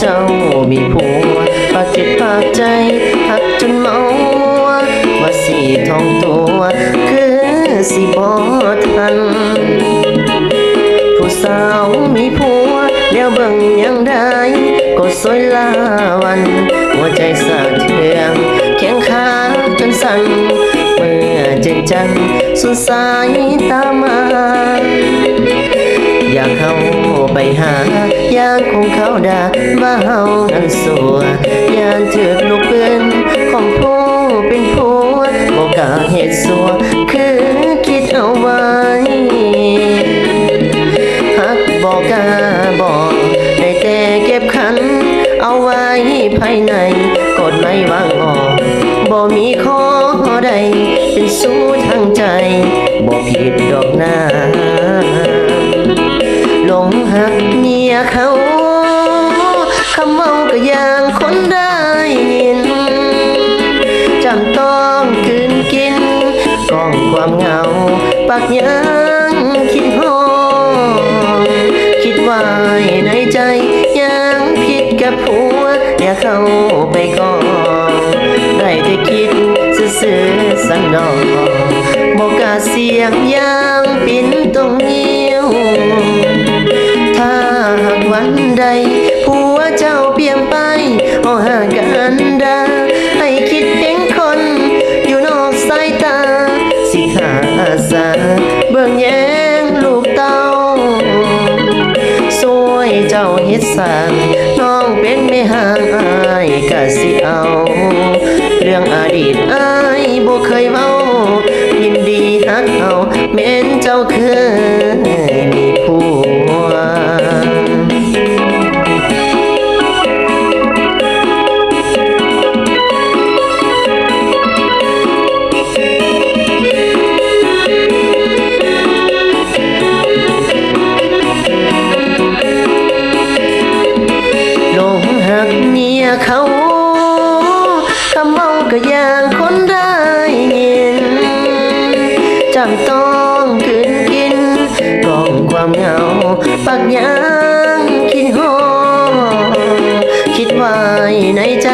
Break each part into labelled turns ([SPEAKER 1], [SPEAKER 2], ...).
[SPEAKER 1] เจ้ามีผัวปากจิตปากใจหักจนเมาว่าสีทองตัวคือสิบอทัน ผู้สาวมีผัวเดี๋ยวเบิ่งยังได้ก็สวยลาวัน หัวใจสะเทืองแข้งขาจนสั่นเมื่อเจนจันสุดสายตามา อยากเข้าไปหา ดาว่าเฮานั้นสัวยานเถือลูกเพื่นของผู้เป็นผัวบอกกาเหตุสัวคือคิดเอาไว้ฮักบอกกาบอกได้แต่เก็บขัน เอาไว้ภายในกดไม่วางออกบ่มีข้อใดเป็นสู้ทางใจบ่ผิดดอกหน้าหลงหักเมียเขา คำเมาก็ยังคนได้ยินจำต้องคืนกินกองความเหงาปากยังคิดหอมคิดว่าในใจยังผิดกับผัวอย่าเข้าไปก่อนได้แต่คิดซื่อสันดอกบอกกาเสียงยังปินตรงนิ้วถ้าหากวันใด เจ้าเปลี่ยนไปเอห่างกันดาให้คิดเห็นคน อยู่นอกสายตา สิขาสาเบิ่งแย้งลูกเต้าสวยเจ้าเฮ็ดสางน้องเป็นแม่ห่างอายก็สิเอา เรื่องอดีตอายบ่เคยเว้ายินดีฮักเอาแม้นเจ้าเคย ก็ยังคนได้ยินจำต้องคืนกินกองความเหงาปากยังคิดหอคิดไว้ในใจ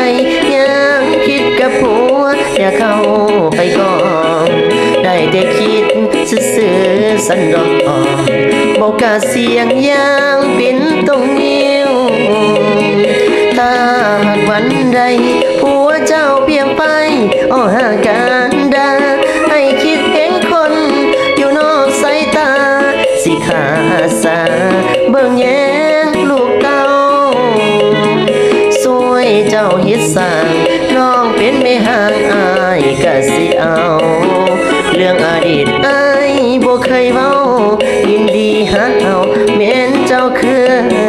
[SPEAKER 1] ยังคิดกับผัวอย่าเข้าไปก่อนได้แต่คิดซื่อสันดอกบอกกาเสียงยังเป็นตรงนิ้ ขาสาเบิ่งแยงลูกเต้าสวยเจ้าเฮ็ดสร้างน้องเป็นแม่ห่างอายก็สิเอา เรื่องอดีตอายบ่เคยเว้ายินดีฮักเอาแม้นเจ้าเคย